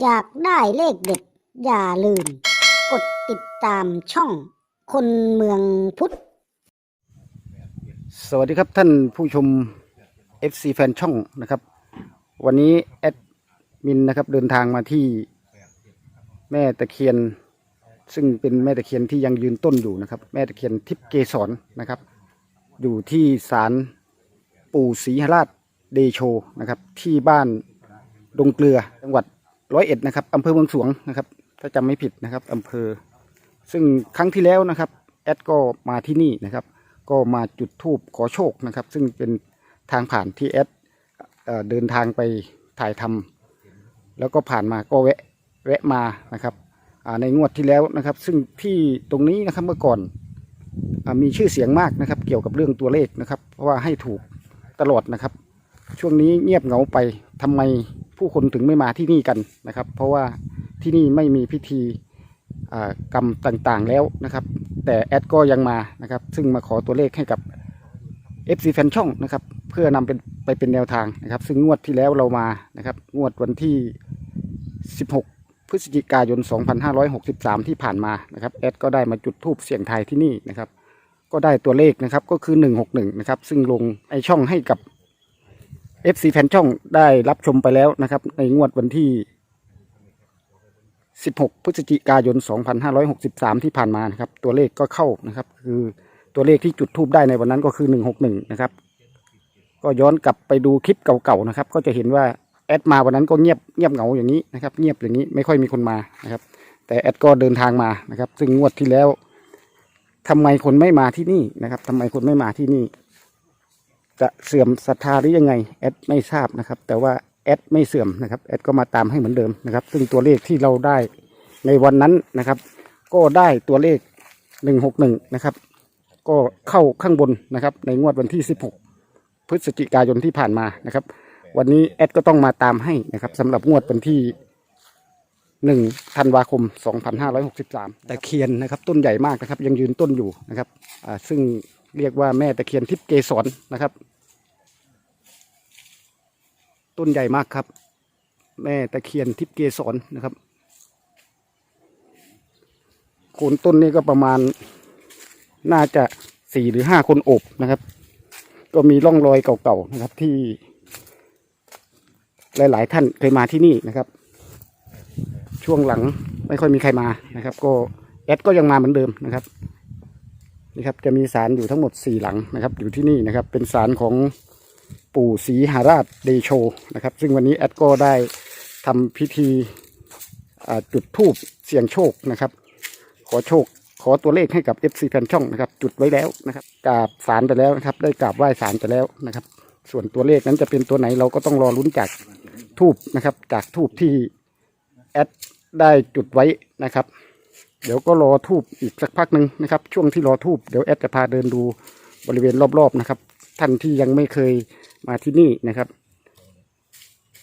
อยากได้เลขเด็ด อย่าลืม กดติดตามช่องคนเมืองพุทธ สวัสดีครับท่านผู้ชม FC แฟนช่องนะครับ วันนี้แอดมินนะครับเดินทางมาที่แม่ตะเคียน ซึ่งเป็นแม่ตะเคียนที่ยังยืนต้นอยู่นะครับ แม่ตะเคียนทิพย์เกษรนะครับ อยู่ที่ศาลปู่ศรีหราชเดโชนะครับ ที่บ้านดงเกลือจังหวัด ร้อยเอ็ดนะครับอำเภอเมืองสวงนะครับ ถ้าจำไม่ผิดนะครับอำเภอ ซึ่งครั้งที่แล้วนะครับ แอดก็มาที่นี่นะครับ ก็มาจุดธูปขอโชคนะครับ ซึ่งเป็นทางผ่านที่แอดเอเดินทางไปถ่ายทำแล้วก็ผ่านมาก็แวะแวะมานะครับในงวดที่แล้วนะครับ ซึ่งที่ตรงนี้นะครับเมื่อก่อนอมีชื่อเสียงมากนะครับ เกี่ยวกับเรื่องตัวเลขนะครับ เพราะว่าให้ถูกตลอดนะครับ ช่วงนี้เงียบเหงาไปทำไม ผู้คนถึงไม่มาที่นี่กันนะครับ เพราะว่าที่นี่ไม่มีพิธีกรรมต่างๆแล้วนะครับ แต่แอดก็ยังมานะครับ ซึ่งมาขอตัวเลขให้กับ FC แฟนช่องนะครับ เพื่อนำเป็นไปเป็นแนวทางนะครับ ซึ่งงวดที่แล้วเรามานะครับ งวดวันที่ 16 พฤศจิกายน 2563 ที่ผ่านมานะครับแอดก็ได้มาจุดทูปเสียงไทยที่นี่นะครับ ก็ได้ตัวเลขนะครับก็คือ 161 นะครับ ซึ่งลงไอช่องให้กับ FC แฟนช่องได้รับชมไปแล้วนะครับ ในงวดวันที่ 16 พฤศจิกายน 2563 ที่ผ่านมานะครับ ตัวเลขก็เข้านะครับ คือตัวเลขที่จุดทูบได้ในวันนั้นก็คือ 161 นะครับ ก็ย้อนกลับไปดูคลิปเก่าๆนะครับ ก็จะเห็นว่าแอดมาวันนั้นก็เงียบเงียบเหงาอย่างนี้นะครับ เงียบอย่างนี้ไม่ค่อยมีคนมานะครับ แต่แอดก็เดินทางมานะครับ ซึ่งงวดที่แล้วทำไมคนไม่มาที่นี่นะครับทำไมคนไม่มาที่นี่ จะเสื่อมศรัทธาหรือยังไงแอดไม่ทราบนะครับ แต่ว่าแอดไม่เสื่อมนะครับแอดก็มาตามให้เหมือนเดิมนะครับ ซึ่งตัวเลขที่เราได้ในวันนั้นนะครับ ก็ได้ตัวเลขหนึ่งหกหนึ่งนะครับ ก็เข้าข้างบนนะครับ ในงวดวันที่สิบหกพฤศจิกายนที่ผ่านมานะครับ วันนี้แอดก็ต้องมาตามให้นะครับสำหรับงวดวันที่หนึ่งธันวาคมสองพันห้าร้อยหกสิบสามตะเคียนนะครับต้นใหญ่มากนะครับยังยืนต้นอยู่นะครับซึ่งเรียกว่าแม่ตะเคียนทิพย์เกสรนะครับ ต้นใหญ่มากครับ แม่ตะเคียนทิพย์เกสรนะครับโคนต้นนี้ก็ประมาณน่าจะสี่หรือห้าคนโอบนะครับ ก็มีร่องรอยเก่าๆนะครับที่ หลาย ๆ ท่านเคยมาที่นี่นะครับ ช่วงหลังไม่ค่อยมีใครมานะครับ ก็แอดก็ยังมาเหมือนเดิมนะครับนี่ครับจะมีศาลอยู่ทั้งหมดสี่หลังนะครับ อยู่ที่นี่นะครับ เป็นศาลของ ปู่ศรีหาราชเดโชนะครับ ซึ่งวันนี้แอดก็ได้ทำพิธีจุดธูปเสี่ยงโชคนะครับ ขอโชคขอตัวเลขให้กับ FC แฟนช่องนะครับ จุดไว้แล้วนะครับกราบสารไปแล้วนะครับ ได้กราบไหว้สารไปแล้วนะครับ ส่วนตัวเลขนั้นจะเป็นตัวไหนเราก็ต้องรอลุ้นจากทูบนะครับ จากทูบที่แอดได้จุดไว้นะครับ เดี๋ยวก็รอทูบอีกสักพักหนึ่งนะครับ ช่วงที่รอทูบเดี๋ยวแอดจะพาเดินดูบริเวณรอบๆนะครับ ท่านที่ยังไม่เคย มาที่นี่นะครับ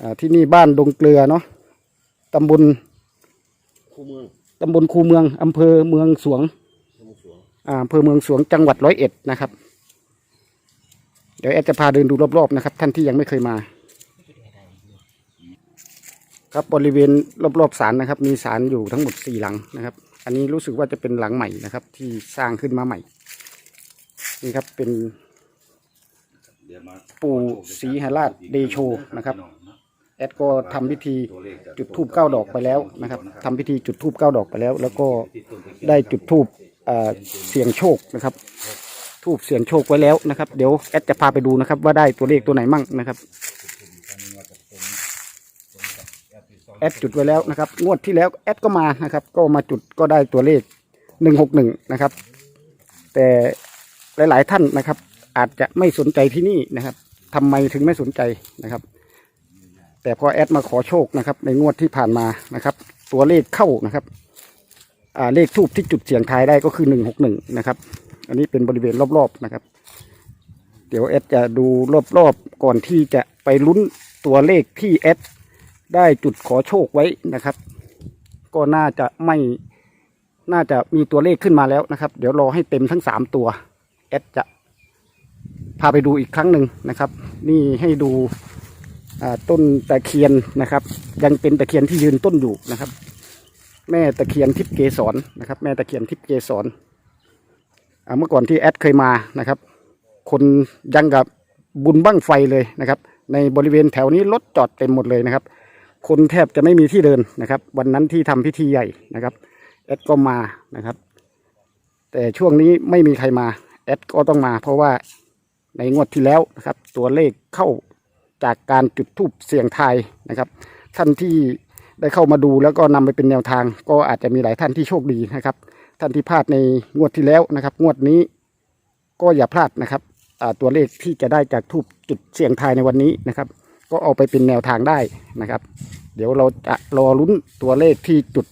อ่าที่นี่บ้านดงเกลือเนาะตำบลคู่เมืองตำบลคูเมืองอำเภอเมืองสวงเมืองสวงอ่าอำเภอเมืองสวงจังหวัดร้อยเอ็ดนะครับ เดี๋ยวแอดจะพาเดินดูรอบๆนะครับ ท่านที่ยังไม่เคยมา ครับบริเวณรอบๆศาลนะครับ มีศาลอยู่ทั้งหมดสี่หลังนะครับ อันนี้รู้สึกว่าจะเป็นหลังใหม่นะครับ ที่สร้างขึ้นมาใหม่นี่ครับเป็นเดี๋ยวมา ปู่ศรีหราชเดโชนะครับ แอดก็ทำพิธีจุดธูปเก้าดอกไปแล้วนะครับทำพิธีจุดธูปเก้าดอกไปแล้ว แล้วก็ได้จุดธูปเสียงโชคนะครับธูปเสียงโชคไว้แล้วนะครับ เดี๋ยวแอดจะพาไปดูนะครับ ว่าได้ตัวเลขตัวไหนมั่งนะครับ แอดจุดไว้แล้วนะครับ งวดที่แล้วแอดก็มานะครับ ก็มาจุดก็ได้ตัวเลขหนึ่งหกหนึ่งนะครับ แต่หลาย ๆ ท่านนะครับ อาจจะไม่สนใจที่นี่นะครับทำไมถึงไม่สนใจนะครับ แต่พอแอดมาขอโชคนะครับ ในงวดที่ผ่านมานะครับ ตัวเลขเข้านะครับอ่าเลขทูบที่จุดเสียงทายได้ก็คือหนึ่งหกหนึ่งนะครับ อันนี้เป็นบริเวณรอบๆนะครับ เดี๋ยวแอดจะดูรอบๆก่อนที่จะไปลุ้นตัวเลขที่แอดได้จุดขอโชคไว้นะครับ ก็น่าจะไม่น่าจะมีตัวเลขขึ้นมาแล้วนะครับ เดี๋ยวรอให้เต็มทั้งสามตัวแอดจะ พาไปดูอีกครั้งหนึ่งนะครับ นี่ให้ดูต้นตะเคียนนะครับ ยังเป็นตะเคียนที่ยืนต้นอยู่นะครับ แม่ตะเคียนทิพย์เกสรนะครับ แม่ตะเคียนทิพย์เกสรเมื่อก่อนที่แอดเคยมานะครับ คนยังกับบุญบั้งไฟเลยนะครับ ในบริเวณแถวนี้รถจอดเต็มหมดเลยนะครับ คนแทบจะไม่มีที่เดินนะครับ วันนั้นที่ทำพิธีใหญ่นะครับแอดก็มานะครับ แต่ช่วงนี้ไม่มีใครมาแอดก็ต้องมาเพราะว่า ในงวดที่แล้วนะครับ ตัวเลขเข้าจากการจุดธูปเสียงทายนะครับ ท่านที่ได้เข้ามาดูแล้วก็นำไปเป็นแนวทาง ก็อาจจะมีหลายท่านที่โชคดีนะครับ ท่านที่พลาดในงวดที่แล้วนะครับ งวดนี้ก็อย่าพลาดนะครับตัวเลขที่จะได้จากทูปจุดเสียงทายในวันนี้นะครับ ก็เอาไปเป็นแนวทางได้นะครับ เดี๋ยวเราจะรอลุ้นตัวเลขที่จุด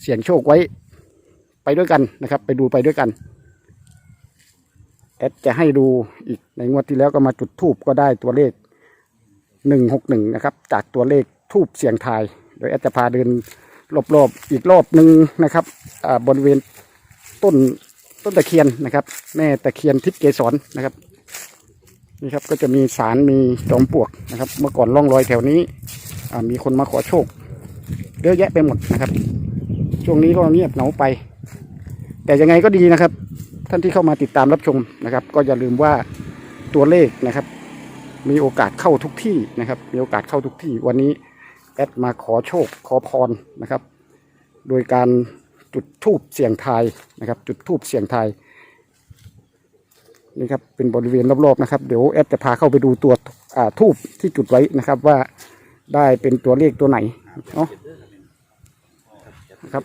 เสียงโชคไว้ไปด้วยกันนะครับ ไปดูไปด้วยกัน แอดจะให้ดูอีกในงวดที่แล้วก็มาจุดทูบก็ได้ตัวเลขหนึ่งหกหนึ่งนะครับ จากตัวเลขทูบเสียงทาย โดยแอดจะพาเดินรอบๆอีกรอบหนึ่งนะครับบริเวณต้นต้นตะเคียนนะครับ แม่ตะเคียนทิพย์เกสรนะครับนี่ครับก็จะมีสารมีจอมปลวกนะครับ เมื่อก่อนร่องรอยแถวนี้มีคนมาขอโชคเยอะแยะไปหมดนะครับ ช่วงนี้ก็เงียบเหงาไป แต่ยังไงก็ดีนะครับ ท่านที่เข้ามาติดตามรับชมนะครับ ก็อย่าลืมว่าตัวเลขนะครับ มีโอกาสเข้าทุกที่นะครับ มีโอกาสเข้าทุกที่ วันนี้แอดมาขอโชคขอพรนะครับ โดยการจุดทูบเสียงทายนะครับ จุดทูบเสียงทายนี่ครับเป็นบริเวณรอบๆนะครับ เดี๋ยวแอดจะพาเข้าไปดูตัวทูบที่จุดไว้นะครับว่าได้เป็นตัวเลขตัวไหนเนาะนะครับ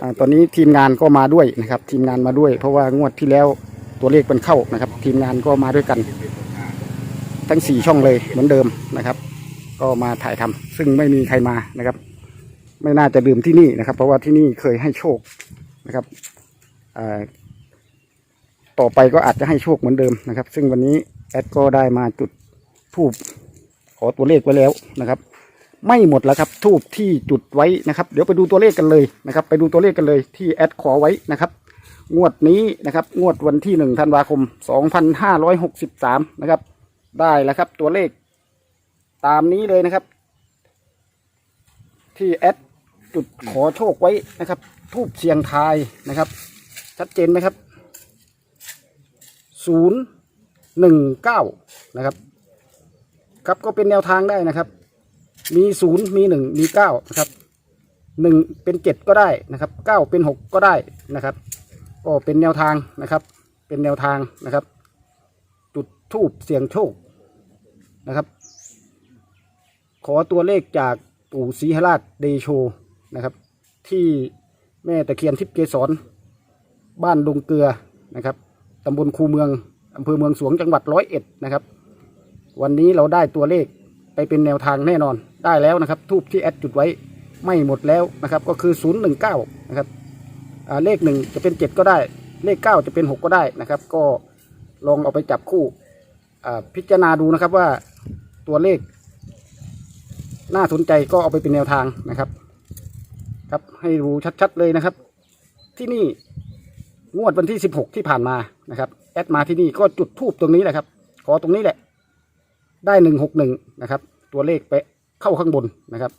อ่าตอนนี้ทีมงานก็มาด้วยนะครับ ทีมงานมาด้วย เพราะว่างวดที่แล้วตัวเลขมันเข้านะครับ ทีมงานก็มาด้วยกัน ทั้งสี่ช่องเลยเหมือนเดิมนะครับ ก็มาถ่ายทำซึ่งไม่มีใครมานะครับ ไม่น่าจะลืมที่นี่นะครับ เพราะว่าที่นี่เคยให้โชคนะครับอ่าต่อไปก็อาจจะให้โชคเหมือนเดิมนะครับ ซึ่งวันนี้แอดก็ได้มาจุดทูบขอตัวเลขไว้แล้วนะครับ ไม่หมดแล้วครับทูบที่จุดไว้นะครับ เดี๋ยวไปดูตัวเลขกันเลยนะครับ ไปดูตัวเลขกันเลยที่แอดขอไว้นะครับ งวดนี้นะครับ งวดวันที่หนึ่งธันวาคมสองพันห้าร้อยหกสิบสามนะครับ ได้แล้วครับ ตัวเลข ตามนี้เลยนะครับ ที่แอดจุดขอโชคไว้นะครับ ทูบเสียงทายนะครับ ชัดเจนไหมครับศูนย์หนึ่งเก้านะครับ ครับก็เป็นแนวทางได้นะครับ มีศูนย์มีหนึ่งมีเก้านะครับหนึ่งเป็นเจ็ดก็ได้นะครับเก้าเป็นหกก็ได้นะครับก็เป็นแนวทางนะครับ เป็นแนวทางนะครับ จุดทูบเสียงโชคนะครับ ขอตัวเลขจากปู่ศรีหราชเดโชนะครับ ที่แม่ตะเคียนทิพย์เกสรบ้านดงเกลือนะครับตำบลคูเมืองอำเภอเมืองสวงจังหวัดร้อยเอ็ดนะครับ วันนี้เราได้ตัวเลข เป็นแนวทางแน่นอนได้แล้วนะครับทูบที่แอดจุดไว้ไม่หมดแล้วนะครับก็คือ 019 นะครับเลขหนึ่งจะเป็น 7 ก็ได้ เลข 9 จะเป็น 6 ก็ได้นะครับ ก็ลองเอาไปจับคู่พิจารณาดูนะครับว่าตัวเลข น่าสนใจก็เอาไปเป็นแนวทางนะครับ ครับให้ดูชัดๆเลยนะครับ ที่นี่งวดวันที่ 16 ที่ผ่านมานะครับแอดมาที่นี่ก็จุดทูบตรงนี้แหละครับ ขอตรงนี้แหละ ได้ 161 นะครับ ตัวเลขไปเข้าข้างบนนะครับ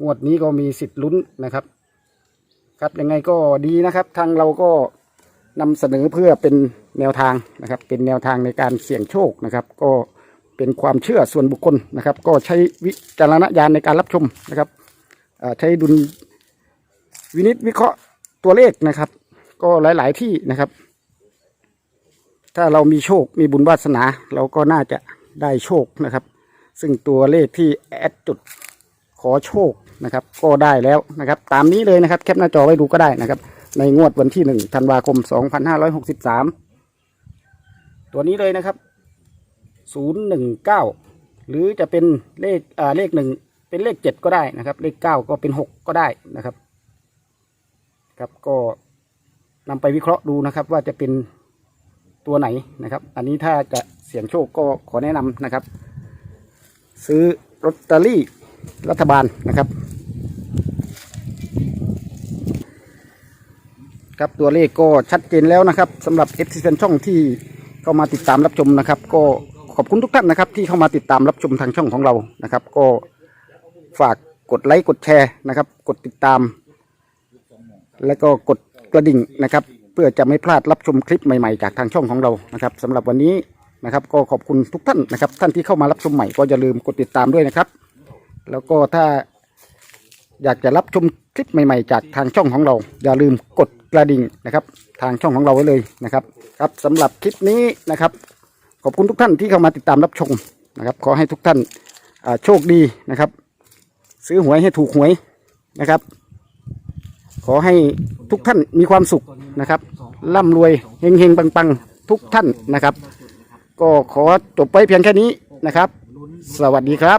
งวดนี้ก็มีสิทธิ์ลุ้นนะครับ ครับยังไงก็ดีนะครับ ทางเราก็นำเสนอเพื่อเป็นแนวทางนะครับ เป็นแนวทางในการเสี่ยงโชคนะครับ ก็เป็นความเชื่อส่วนบุคคลนะครับ ก็ใช้วิจารณญาณในการรับชมนะครับใช้ดุลวินิจวิเคราะห์ตัวเลขนะครับ ก็หลาย ๆ ที่นะครับ ถ้าเรามีโชคมีบุญวาสนา เราก็น่าจะได้โชคนะครับ ซึ่งตัวเลขที่แอดจุดขอโชคนะครับ ก็ได้แล้วนะครับ ตามนี้เลยนะครับ แคปหน้าจอไว้ดูก็ได้นะครับ ในงวดวันที่หนึ่งธันวาคมสองพันห้าร้อยหกสิบสามตัวนี้เลยนะครับศูนย์หนึ่งเก้าหรือจะเป็นเลขอ่าเลขหนึ่งเป็นเลขเจ็ดก็ได้นะครับ เลขเก้าก็เป็นหกก็ได้นะครับ ครับก็นำไปวิเคราะห์ดูนะครับ ว่าจะเป็นตัวไหนนะครับ อันนี้ถ้าจะเสี่ยงโชคก็ขอแนะนำนะครับ ซื้อลอตเตอรี่รัฐบาลนะครับ ครับตัวเลขก็ชัดเจนแล้วนะครับสำหรับเอฟซีแฟนช่องที่เข้ามาติดตามรับชมนะครับ ก็ขอบคุณทุกท่านนะครับที่เข้ามาติดตามรับชมทางช่องของเรานะครับ ก็ฝากกดไลค์กดแชร์นะครับ กดติดตาม แล้วก็กดกระดิ่งนะครับ เพื่อจะไม่พลาดรับชมคลิปใหม่ๆ จากทางช่องของเรานะครับสำหรับวันนี้ นะครับ ก็ขอบคุณทุกท่านนะครับ ท่านที่เข้ามารับชมใหม่ก็อย่าลืมกดติดตามด้วยนะครับ แล้วก็ถ้าอยากจะรับชมคลิปใหม่ๆ จากทางช่องของเรา อย่าลืมกดกระดิ่งนะครับ ทางช่องของเราไว้เลยนะครับ ครับสำหรับคลิปนี้นะครับ ขอบคุณทุกท่านที่เข้ามาติดตามรับชมนะครับ ขอให้ทุกท่านโชคดีนะครับ ซื้อหวยให้ถูกหวยนะครับ ขอให้ทุกท่านมีความสุขนะครับร่ำรวยเฮงเฮงๆปังๆ ทุกท่านนะครับ ก็ขอจบไปเพียงแค่นี้นะครับ สวัสดีครับ